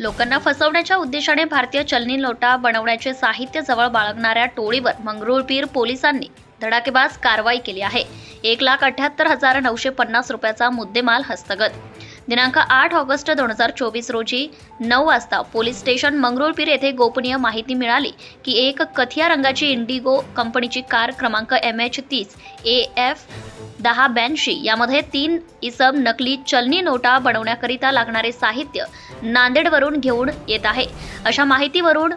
लोकांना फसवण्याच्या उद्देशाने भारतीय चलनी नोटा बनवण्याचे साहित्य जवळ बाळगणाऱ्या टोळीवर मंगरुळपीर पोलिसांनी धडाकेबाज कारवाई केली आहे. एक लाख अठ्याहत्तर हजार नऊशे पन्नास रुपयाचा मुद्देमाल हस्तगत. दिनांक आठ ऑगस्ट दोन हजार चोवीस रोजी नऊ वाजता पोलीस स्टेशन मंगरुळपीर येथे गोपनीय माहिती मिळाली की एक कथिया रंगाची इंडिगो कंपनीची कार क्रमांक एम एच तीस ए एफ दहा ब्याऐंशी यामध्ये तीन इसम नकली चलनी नोटा बनवण्याकरिता लागणारे साहित्य नांदेडवरून घेऊन येत आहे. अशा माहितीवरून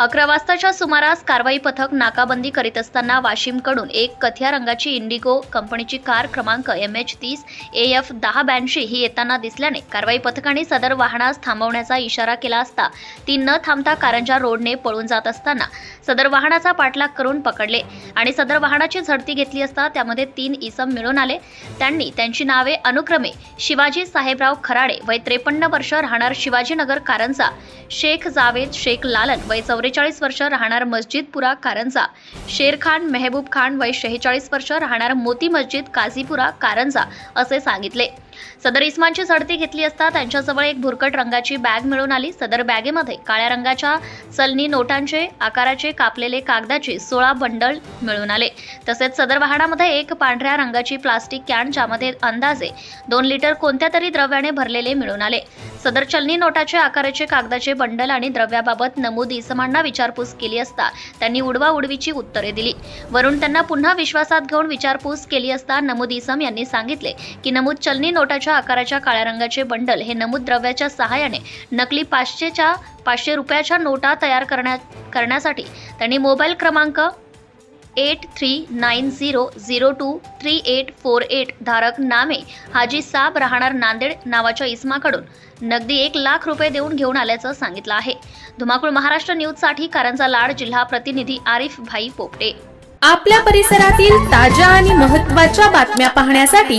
अकरा वाजताच्या सुमारास कारवाई पथक नाकाबंदी करीत असताना वाशिमकडून एक कथिया रंगाची इंडिगो कंपनीची कार क्रमांक एम एच तीस ए एफ दहा ब्याऐंशी ही येताना दिसल्याने कारवाई पथकाने सदर वाहनास थांबवण्याचा इशारा केला असता ती न थांबता कारंजा रोडने पळून जात असताना सदर वाहनाचा पाठलाग करून पकडले आणि सदर वाहनाची झडती घेतली असता त्यामध्ये तीन इसम मिळून आले. त्यांनी त्यांची नावे अनुक्रमे शिवाजी साहेबराव खराडे वय त्रेपन्न वर्ष राहणार शिवाजीनगर कारंजा शेख जावेद शेख लालन वय चौवेचाळीस वर्ष राहणार मस्जिदपुरा कारंजा. शेरखान मेहबूब खान वय शेहेचाळीस वर्ष राहणार मोती मस्जिद काझीपुरा कारंजा असे सांगितले. सदर इस्मांची झडती घेतली असता त्यांच्याजवळ एक भुरकट रंगाची बॅग मिळून आली. सदर बॅगेमध्ये काळ्या रंगाच्या चलनी नोटांचे आकाराचे कापलेले कागदाचे सोळा बंडल मिळून आले. तसेच सदर वाहनामध्ये एक पांढऱ्या रंगाची प्लास्टिक कॅन ज्यामध्ये अंदाजे दोन लिटर कोणत्या तरी द्रव्याने भरलेले मिळून आले. सदर चलनी नोटाचे आकाराचे कागदाचे बंडल आणि द्रव्याबाबत नमूद इसमांना विचारपूस केली असता त्यांनी उडवा उडवीची उत्तरे दिली. वरून त्यांना पुन्हा विश्वासात घेऊन विचारपूस केली असता नमूद इसम यांनी सांगितले की नमूद चलनी नोटाच्या आकाराच्या काळ्या रंगाचे बंडल हे नमूद द्रव्याच्या सहाय्याने नकली पाचशेच्या पाचशे रुपयाच्या नोटा तयार करण्या करण्यासाठी त्यांनी मोबाईल क्रमांक eight three nine zero zero two three eight four eight धारक नामे हाजी साब राहणार नांदेड नावाच्या इस्माकडून नगदी एक लाख रुपये देऊन घेऊन आल्याचं सांगितलं आहे. धुमाकूळ महाराष्ट्र न्यूजसाठी कारंजा लाड जिल्हा प्रतिनिधी आरिफ भाई पोपटे. आपल्या परिसरातील ताज्या आणि महत्त्वाच्या बातम्या पाहण्यासाठी